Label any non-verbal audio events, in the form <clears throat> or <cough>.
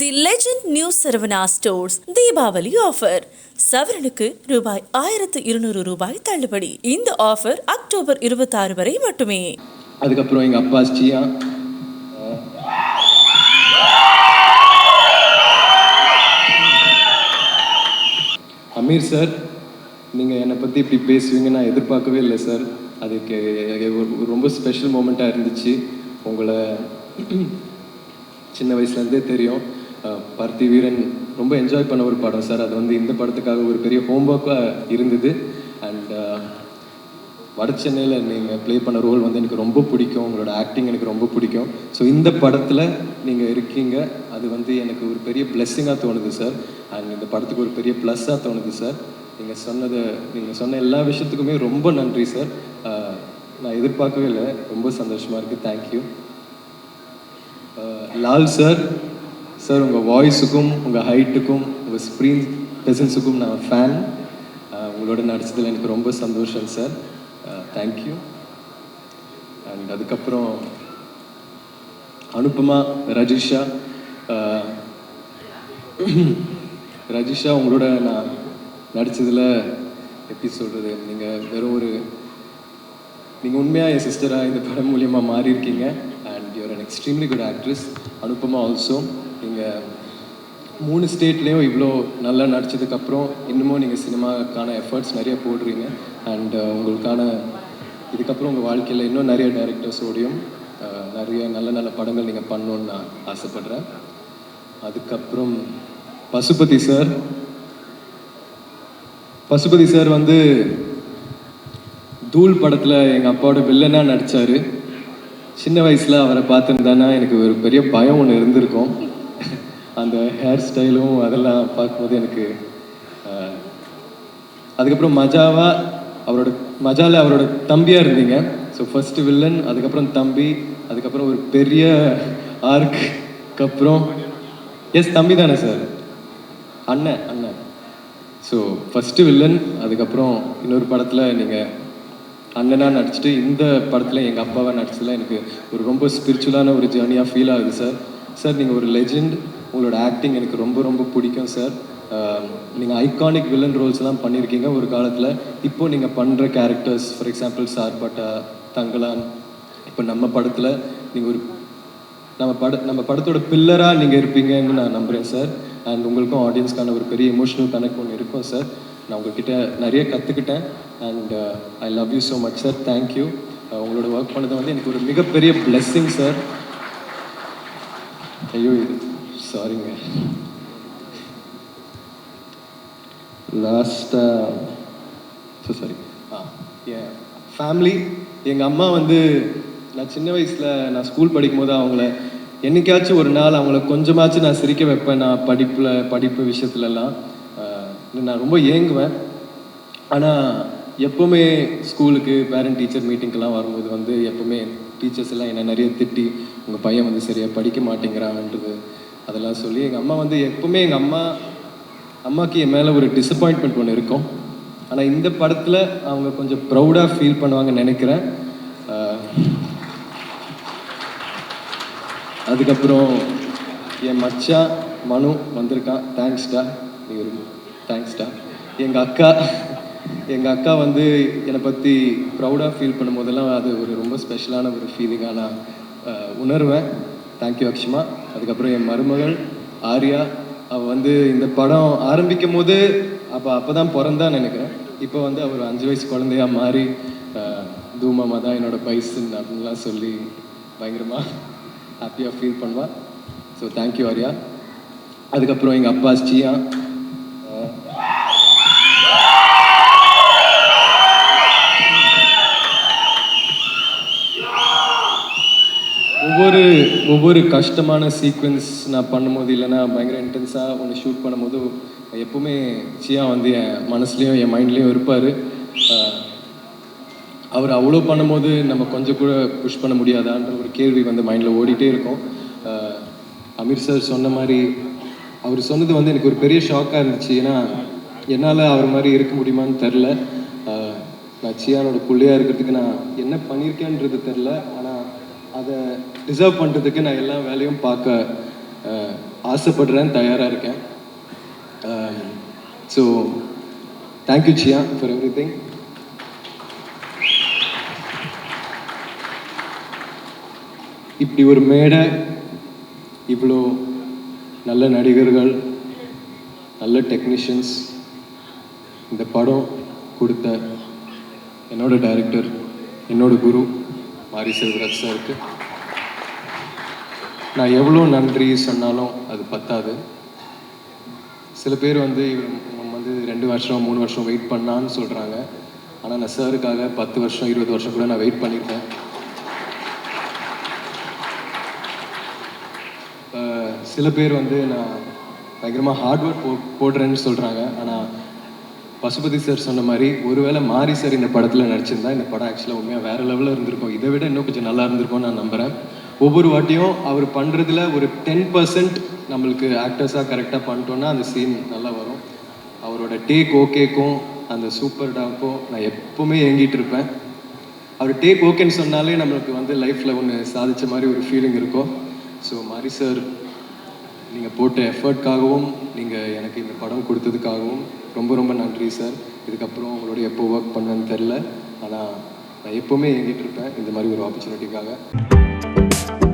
The legend new Saravana stores Deepavali offer சவரனுக்கு ரூபாய் ஆயிரத்து இருநூறு ரூபாய் தள்ளுபடி. இந்த ஆஃபர் அக்டோபர் இருபத்தாறு வரை மட்டுமே. அதுக்கப்புறம் எங்கள் அப்பா ஸ்ரீயா. அமீர் சார் நீங்கள் என்னை பற்றி இப்படி பேசுவீங்க நான் எதிர்பார்க்கவே இல்லை சார். அதுக்கு ரொம்ப ஸ்பெஷல் மூமெண்ட்டாக இருந்துச்சு. உங்களை சின்ன வயசுலேருந்தே தெரியும். பருத்தி வீரன் ரொம்ப என்ஜாய் பண்ண ஒரு படம் சார் அது வந்து இந்த படத்துக்காக ஒரு பெரிய ஹோம்ஒர்க்காக இருந்தது. அண்ட் வட சென்னையில் நீங்கள் ப்ளே பண்ண ரோல் வந்து எனக்கு ரொம்ப பிடிக்கும். உங்களோட ஆக்டிங் எனக்கு ரொம்ப பிடிக்கும். ஸோ இந்த படத்தில் நீங்கள் இருக்கீங்க. அது வந்து எனக்கு ஒரு பெரிய பிளெஸ்ஸிங்காக தோணுது சார் அண்ட் இந்த படத்துக்கு ஒரு பெரிய ப்ளஸ்ஸாக தோணுது சார் நீங்கள் சொன்னது நீங்கள் சொன்ன எல்லா விஷயத்துக்குமே ரொம்ப நன்றி சார் நான் எதிர்பார்க்கவே இல்லை. ரொம்ப சந்தோஷமாக இருக்குது தேங்க்யூ லால் சார் சார் உங்கள் வாய்ஸுக்கும் உங்கள் ஹைட்டுக்கும் உங்கள் ஸ்க்ரீன் ப்ரெசன்ஸுக்கும் நான் ஃபேன் உங்களோட நடிச்சதில் எனக்கு ரொம்ப சந்தோஷம் சார் தேங்க்யூ அண்ட் அதுக்கப்புறம் அனுப்பமா ரஜிஷா. <clears throat> ரஜிஷா உங்களோட நான் நடித்ததில் எப்படி சொல்கிறது நீங்கள் வெறும் ஒரு நீங்கள் உண்மையாக என் சிஸ்டராக இந்த படம் மூலியமாக மாறியிருக்கீங்க. And you are an extremely good actress Anupama also மூணு ஸ்டேட்லேயும் இவ்வளோ நல்லா நடிச்சதுக்கப்புறம் இன்னமும் நீங்கள் சினிமாக்கான எஃபர்ட்ஸ் நிறைய போடுறீங்க. அண்ட் uh, உங்களுக்கான இதுக்கப்புறம் உங்கள் வாழ்க்கையில் இன்னும் நிறைய டைரக்டர்ஸோடையும் uh, நிறைய நல்ல நல்ல படங்கள் நீங்கள் பண்ணணுன்னு நான் ஆசைப்பட்றேன். அதுக்கப்புறம் பசுபதி சார். பசுபதி சார் வந்து தூள் படத்தில் எங்கள் அப்பாவோட வில்லனாக நடித்தார் சின்ன வயசில் அவரை பார்த்துருந்தானா எனக்கு ஒரு பெரிய பயம் ஒன்று இருந்திருக்கும். அந்த ஹேர் ஸ்டைலும் அதெல்லாம் பார்க்கும்போது எனக்கு அதுக்கப்புறம் மஜாவா அவரோட மஜாவில் அவரோட தம்பியாக இருந்தீங்க. ஸோ ஃபஸ்ட்டு வில்லன் அதுக்கப்புறம் தம்பி அதுக்கப்புறம் ஒரு பெரிய ஆர்க்கு அப்புறம் எஸ் தம்பி தானே சார் அண்ணன் அண்ணன். ஸோ ஃபஸ்ட்டு வில்லன் அதுக்கப்புறம் இன்னொரு படத்தில் நீங்கள் அண்ணனாக நடிச்சுட்டு இந்த படத்தில் எங்கள் அப்பாவை நடிச்சதில் எனக்கு ஒரு ரொம்ப ஸ்பிரிச்சுவலான ஒரு ஜேர்னியாக ஃபீல் ஆகுது சார் சார் நீங்கள் ஒரு லெஜெண்ட் உங்களோட ஆக்டிங் எனக்கு ரொம்ப ரொம்ப பிடிக்கும் சார் நீங்கள் ஐகானிக் வில்லன் ரோல்ஸ்லாம் பண்ணியிருக்கீங்க ஒரு காலத்தில் இப்போது நீங்கள் பண்ணுற characters for example Sarpatta Thangalaan இப்போ நம்ம படத்தில் நீங்கள் ஒரு நம்ம பட நம்ம படத்தோட பில்லராக நீங்கள் இருப்பீங்கன்னு நான் நம்புகிறேன் சார் அண்ட் உங்களுக்கும் ஆடியன்ஸ்க்கான ஒரு பெரிய எமோஷனல் கனெக்ட் ஒன்று இருக்கும் சார் நான் உங்ககிட்ட நிறைய கற்றுக்கிட்டேன் and I love you so much sir thank you உங்களோட ஒர்க் பண்ணது வந்து எனக்கு ஒரு மிகப்பெரிய பிளெஸ்ஸிங் சார் ஐயோ இது சாரிங்க. லாஸ்ட்டாக சாரி ஆ என் ஃபேமிலி எங்கள் அம்மா வந்து நான் சின்ன வயசில் நான் ஸ்கூல் படிக்கும்போது அவங்கள என்றைக்காச்சும் ஒரு நாள் அவங்கள கொஞ்சமாச்சும் நான் சிரிக்க வைப்பேன் நான் படிப்பில் படிப்பு விஷயத்துலலாம். நான் ரொம்ப ஏங்குவேன். ஆனால் எப்போவுமே ஸ்கூலுக்கு பேரண்ட் டீச்சர் மீட்டிங்க்கெல்லாம் வரும்போது வந்து எப்போவுமே டீச்சர்ஸ் எல்லாம் என்னை நிறைய திட்டி உங்கள் பையன் வந்து சரியாக படிக்க மாட்டேங்கிறான்றது அதெல்லாம் சொல்லி எங்கள் அம்மா வந்து எப்பவுமே எங்கள் அம்மா அம்மாக்கு என் மேலே ஒரு டிசப்பாயின்ட்மெண்ட் ஒன்று இருக்கும். ஆனால் இந்த படத்தில் அவங்க கொஞ்சம் ப்ரௌடாக ஃபீல் பண்ணுவாங்கன்னு நினைக்கிறேன். அதுக்கப்புறம் என் மச்சான் மனு வந்திருக்கான் தேங்க்ஸ்டா நீ ஒரு தேங்க்ஸ்டா எங்கள் அக்கா எங்கள் அக்கா வந்து என்னை பற்றி ப்ரௌடாக ஃபீல் பண்ணும்போதெல்லாம் அது ஒரு ரொம்ப ஸ்பெஷலான ஒரு ஃபீலிங்காக நான் உணர்வேன். Thank you Akshama. அதுக்கப்புறம் என் மருமகள் ஆர்யா. அவள் வந்து இந்த படம் ஆரம்பிக்கும் போது அப்போ அப்போ தான் பிறந்தான்னு நினைக்கிறேன். இப்போ வந்து அவர் அஞ்சு வயசு குழந்தையா மாறி தூமாமா தான் என்னோட பைசன் அப்படின்லாம் சொல்லி பயங்கரமாக ஹாப்பியாக ஃபீல் பண்ணுவாள் ஸோ தேங்க்யூ ஆர்யா. அதுக்கப்புறம் எங்கள் அப்பா ஸ்ரீயா. ஒவ்வொரு ஒவ்வொரு கஷ்டமான சீக்வென்ஸ் நான் பண்ணும்போது இல்லைன்னா பயங்கர இன்டென்ஸாக ஒன்று ஷூட் பண்ணும்போது எப்பவுமே சியா வந்து என் மனசுலேயும் என் மைண்ட்லேயும் இருப்பார். அவர் அவ்வளோ பண்ணும்போது நம்ம கொஞ்சம் கூட புஷ் பண்ண முடியாதான்ற ஒரு கேள்வி வந்து மைண்டில் ஓடிட்டே இருக்கும். அமீர் சார் சொன்ன மாதிரி அவர் சொன்னது வந்து எனக்கு ஒரு பெரிய ஷாக்காக இருந்துச்சு. ஏன்னா என்னால் அவர் மாதிரி இருக்க முடியுமான்னு தெரில நான் சியானோட பிள்ளையாக இருக்கிறதுக்கு நான் என்ன பண்ணியிருக்கேன்றது தெரில ஆனால் அதை டிசர்வ் பண்ணுறதுக்கு நான் எல்லா வேலையும் பார்க்க ஆசைப்படுறேன் தயாராக இருக்கேன். So thank you Siya for everything இப்படி ஒரு மேடை இவ்வளோ நல்ல நடிகர்கள் நல்ல டெக்னீஷியன்ஸ் இந்த படம் கொடுத்த என்னோட டைரக்டர் என்னோட குரு மாரி செல்வராஜ் சாருக்கு. நான் எவ்வளோ நன்றி சொன்னாலும் அது பத்தாது. சில பேர் வந்து இவர் வந்து ரெண்டு வருஷம் மூணு வருஷம் வெயிட் பண்ணான்னு சொல்கிறாங்க ஆனால் நான் சாருக்காக பத்து வருஷம் இருபது வருஷம் கூட நான் வெயிட் பண்ணியிருக்கேன் சில பேர் வந்து நான் பயங்கரமாக ஹார்ட் ஒர்க் போ போடுறேன்னு சொல்கிறாங்க ஆனால் பசுபதி சார் சொன்ன மாதிரி ஒருவேளை மாரி சார் இந்த படத்தில் நடிச்சிருந்தா இந்த படம் ஆக்சுவலாக உண்மையாக வேறு லெவலில் இருந்திருக்கும். இதை விட இன்னும் கொஞ்சம் நல்லா இருந்திருக்கும் நான் நம்புகிறேன் ஒவ்வொரு வாட்டியும் அவர் பண்ணுறதுல ஒரு டென் பர்சன்ட் நம்மளுக்கு ஆக்டர்ஸாக கரெக்டாக பண்ணிட்டோன்னா அந்த சீன் நல்லா வரும். அவரோட டேக் ஓகேக்கும் அந்த சூப்பர் டாக்கும் நான் எப்பவுமே ஏங்கிட்டு இருப்பேன். அவர் டேக் ஓகேன்னு சொன்னாலே நம்மளுக்கு வந்து லைஃப்பில் ஒன்று சாதித்த மாதிரி ஒரு ஃபீலிங் இருக்கும். ஸோ மாரி சார் நீங்கள் போட்ட எஃபர்ட்காகவும் நீங்கள் எனக்கு இந்த படம் கொடுத்ததுக்காகவும் ரொம்ப ரொம்ப நன்றி சார் இதுக்கப்புறம் உங்களோட எப்போ ஒர்க் பண்ணுன்னு தெரில ஆனால் நான் எப்போவுமே இயங்கிட்டு இருப்பேன். இந்த மாதிரி ஒரு ஆப்பர்ச்சுனிட்டிக்காக